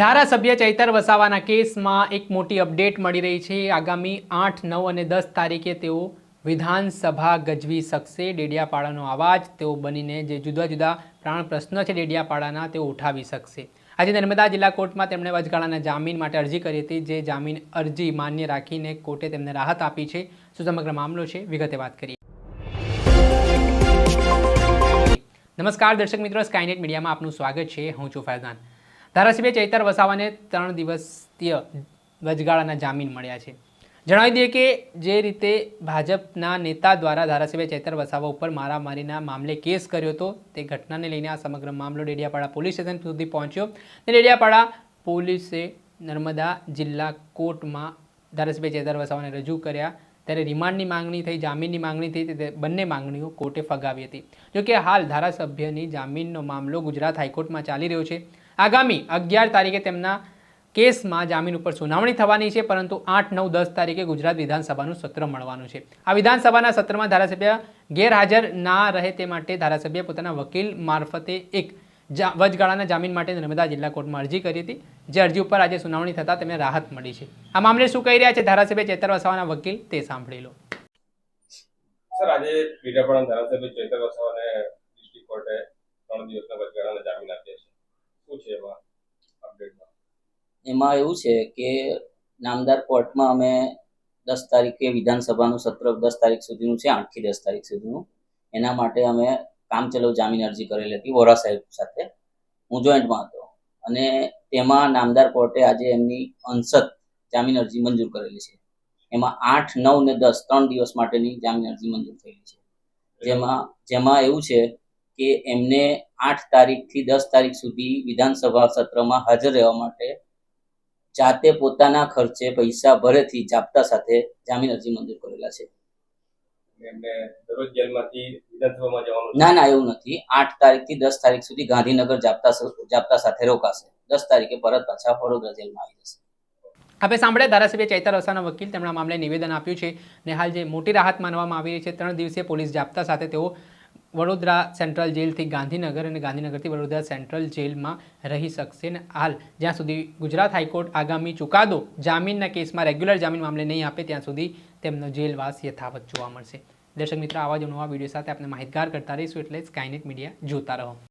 ધારાસભ્ય ચૈતર વસાવાના કેસમાં એક મોટી અપડેટ મળી રહી છે. આગામી આઠ, નવ અને દસ તારીખે તેઓ વિધાનસભા ગજવી શકશે. ડેડિયાપાડાનો અવાજ તેઓ બનીને જે જુદા જુદા પ્રાણ પ્રશ્નો છે ડેડિયાપાડાના તેઓ ઉઠાવી શકશે. આજે નર્મદા જિલ્લા કોર્ટમાં તેમણે વચગાળાના જામીન માટે અરજી કરી હતી, જે જામીન અરજી માન્ય રાખીને કોર્ટે તેમને રાહત આપી છે. શું સમગ્ર મામલો છે? વિગતે વાત કરીએ. નમસ્કાર દર્શક મિત્રો સ્કાયનેટ મીડિયામાં આપનું સ્વાગત છે. હું છું ફૈઝાન. ધારાસભ્ય ચૈતર વસાવાને ત્રણ દિવસીય વચગાળાના જામીન મળ્યા છે. જણાવી દઈએ કે જે રીતે ભાજપના નેતા દ્વારા ધારાસભ્ય ચૈતર વસાવા ઉપર મારામારીના મામલે કેસ કર્યો હતો, તે ઘટનાને લઈને આ સમગ્ર મામલો ડેડિયાપાડા પોલીસ સ્ટેશન સુધી પહોંચ્યો. અને ડેડિયાપાડા પોલીસે નર્મદા જિલ્લા કોર્ટમાં ધારાસભ્ય ચેતર વસાવાને રજૂ કર્યા. ત્યારે રિમાન્ડની માંગણી થઈ, જામીનની માંગણી થઈ, તે બંને માંગણીઓ કોર્ટે ફગાવી હતી. જોકે હાલ ધારાસભ્યની જામીનનો મામલો ગુજરાત હાઈકોર્ટમાં ચાલી રહ્યો છે. આગામી અગિયાર તારીખે તેમના કેસમાં જામીન ઉપર સુનાવણી થવાની છે, પરંતુ આઠ, નવ, દસ તારીખે ગુજરાત વિધાનસભાનું સત્ર મળવાનું છે. આ વિધાનસભાના સત્રમાં ધારાસભ્ય ગેરહાજર ના રહે તે માટે ધારાસભ્ય પોતાના વકીલ મારફતે એક વચગાળાના જામીન માટે નર્મદા જિલ્લા કોર્ટમાં અરજી કરી હતી. જે અરજી ઉપર આજે સુનાવણી થતાં તેમને રાહત મળી છે. આ મામલે શું કહી રહ્યા છે ધારાસભ્ય ચેતર વસાવાના વકીલ તે સાંભળી લો. સર, આજે ધારાસભ્ય ચેતર વસાવાને ડિસ્ટ્રિક્ટ કોર્ટે ત્રણ દિવસના વચગાળાના જામીન આપ્યા છે. એમાં એવું છે કે નામદાર કોર્ટમાં અમે દસ તારીખે વિધાનસભાનું સત્ર દસ તારીખ સુધીનું છે, આઠથી દસ તારીખ સુધીનું. એના માટે અમે કામચલાઉ જામીન અરજી કરેલી હતી વોરા સાહેબ સાથે. હું જોઈન્ટમાં હતો. અને તેમાં નામદાર કોર્ટે આજે એમની અંશત જામીન અરજી મંજૂર કરેલી છે. એમાં આઠ, નવ ને દસ ત્રણ દિવસ માટેની જામીન અરજી મંજૂર થયેલી છે. જેમાં જેમાં એવું છે કે એમને આઠ તારીખથી દસ તારીખ સુધી વિધાનસભા સત્રમાં હાજર રહેવા માટે જાતે પોતાના ખર્ચે પૈસા ભરેથી જાપતા સાથે જામીન અરજી મંજૂર કરેલા છે. ના ના એવું નથી. આઠ તારીખથી દસ તારીખ સુધી ગાંધીનગર જાપતા જાપતા સાથે રોકાશે. દસ તારીખે પરત પાછા વડોદરા જેલમાં આવી જશે. આપણે સાંભળ્યા ધારાસભ્ય ચૈતર વસાવાના વકીલ તેમના મામલે નિવેદન આપ્યું છે ને હાલ જે મોટી રાહત માનવામાં આવી રહી છે ત્રણ દિવસીય પોલીસ જાપ્તા સાથે તેઓ વડોદરા સેન્ટ્રલ જેલથી ગાંધીનગર અને ગાંધીનગરથી વડોદરા સેન્ટ્રલ જેલમાં રહી શકશે અને હાલ. જ્યાં સુધી ગુજરાત હાઈકોર્ટ આગામી ચુકાદો જામીનના કેસમાં રેગ્યુલર જામીન મામલે નહીં આપે, ત્યાં સુધી તેમનો જેલવાસ યથાવત જોવા મળશે. દર્શક મિત્રો, આવા જ નવા વીડિયો સાથે આપણે માહિતગાર કરતા રહીશું એટલે સ્કાયનેટ મીડિયા જોતા રહો.